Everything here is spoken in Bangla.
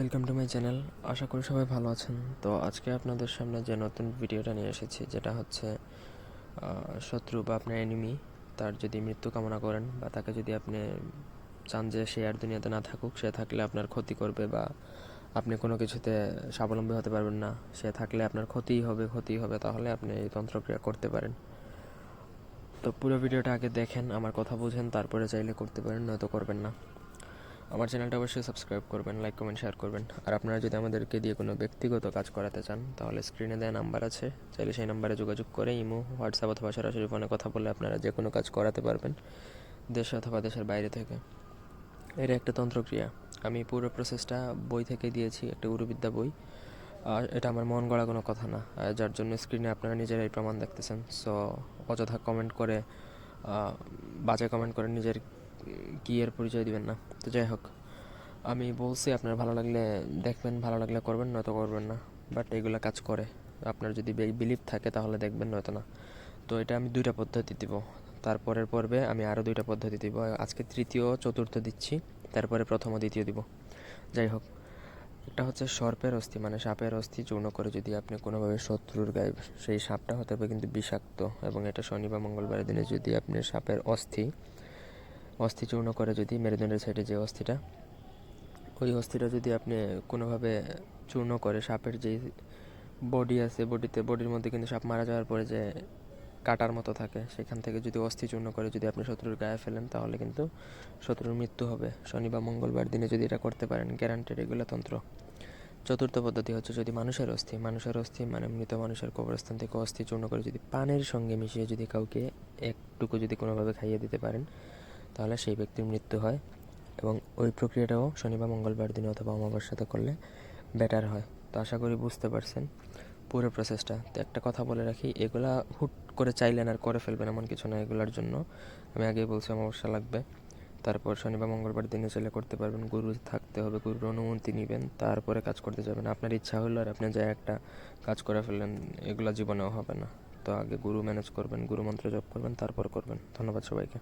ওয়েলকাম টু মাই চ্যানেল আশা করি সবাই ভালো আছেন। তো আজকে আপনাদের সামনে যে নতুন ভিডিওটা নিয়ে এসেছি, যেটা হচ্ছে শত্রু বা আপনার এনিমি তার যদি মৃত্যু কামনা করেন বা তাকে যদি আপনি চান যে সে আর দুনিয়াতে না থাকুক, সে থাকলে আপনার ক্ষতি করবে বা আপনি কোনো কিছুতে স্বাবলম্বী হতে পারবেন না। সে থাকলে আপনার ক্ষতিই হবে ক্ষতিই হবে, তাহলে আপনি এই তন্ত্রক্রিয়া করতে পারেন। তো পুরো ভিডিওটা আগে দেখেন, আমার কথা বুঝেন, তারপরে চাইলে করতে পারেন, নয়তো করবেন না। আমার চ্যানেলটা অবশ্যই সাবস্ক্রাইব করবেন লাইক কমেন্ট শেয়ার করবেন। আর আপনারা যদি আমাদেরকে দিয়ে কোনো ব্যক্তিগত কাজ করাতে চান, তাহলে স্ক্রিনে দেওয়া নাম্বার আছে। চাইলে সেই নাম্বারে যোগাযোগ করে ইমো হোয়াটসঅ্যাপ অথবা সরাসরি ফোনে কথা বলে আপনারা যে কোনো কাজ করাতে পারবেন, দেশে অথবা দেশের বাইরে থেকে। এর একটা তন্ত্রক্রিয়া। আমি পুরো প্রসেসটা বই থেকে দিয়েছি, একটা গুরুবিদ্যা বই। আর এটা আমার মন গড়া কোনো কথা না। যার জন্য স্ক্রিনে আপনারা নিজেরাই প্রমাণ দেখতেছেন। সো অযথা কমেন্ট করে বাজে কমেন্ট করে নিজের কি এর পরিচয় দিবেন না। তো যাই হোক, আমি বলছি আপনার ভালো লাগলে দেখবেন, ভালো লাগলে করবেন, নয়তো করবেন না। বাট এগুলো কাজ করে। আপনার যদি বিলিভ থাকে তাহলে দেখবেন, নয়তো না। তো এটা আমি দুইটা পদ্ধতি দিব। তারপরের পর্বে আমি আরও দুইটা পদ্ধতি দিব। আজকে তৃতীয়, চতুর্থ দিচ্ছি। তারপরে প্রথম ও দ্বিতীয় দিব। যাই হোক একটা হচ্ছে সর্পের অস্থি মানে সাপের অস্থি। চূর্ণ করে যদি আপনি কোনোভাবে শত্রুর গায়ে, সেই সাপটা হতে হবে কিন্তু বিষাক্ত। এবং এটা শনি বা মঙ্গলবারের দিনে যদি আপনি সাপের অস্থি অস্থি চূর্ণ করে যদি মেরুদণ্ডের সাইডে যে অস্থিটা, ওই অস্থিটা যদি আপনি কোনোভাবে চূর্ণ করে, সাপের যে বডি আছে বডিতে বডির মধ্যে কিন্তু সাপ মারা যাওয়ার পরে যে কাটার মতো থাকে, সেখান থেকে যদি অস্থি চূর্ণ করে যদি আপনি শত্রুর গায়ে ফেলেন, তাহলে কিন্তু শত্রুর মৃত্যু হবে। শনি বা মঙ্গলবার দিনে যদি এটা করতে পারেন গ্যারান্টেড এগুলো তন্ত্র। চতুর্থ পদ্ধতি হচ্ছে যদি মানুষের অস্থি মানুষের অস্থি মানে মৃত মানুষের কবরস্থান থেকে অস্থি চূর্ণ করে যদি পানের সঙ্গে মিশিয়ে যদি কাউকে একটুকু যদি কোনোভাবে খাইয়ে দিতে পারেন তাহলে সেই ব্যক্তির মৃত্যু হয় এবং ওই প্রক্রিয়াটাও শনি বা মঙ্গলবার দিনে অথবা অমাবস্যাতে করলে বেটার হয়। তো আশা করি বুঝতে পারছেন পুরো প্রসেসটা তো একটা কথা বলে রাখি, এগুলা হুট করে চাইলেন আর করে ফেলবেন এমন কিছু না এগুলার জন্য। আমি আগেই বলছি অমাবস্যা লাগবে। তারপর শনি বা মঙ্গলবার দিনে চাইলে করতে পারবেন। গুরু থাকতে হবে, গুরুর অনুমতি নেবেন, তারপরে কাজ করতে যাবেন। আপনার ইচ্ছা হলো আর আপনি যা একটা কাজ করে ফেললেন, এগুলা জীবনেও হবে না। তো আগে গুরু ম্যানেজ করবেন, গুরু মন্ত্র জপ করবেন, তারপর করবেন। ধন্যবাদ সবাইকে।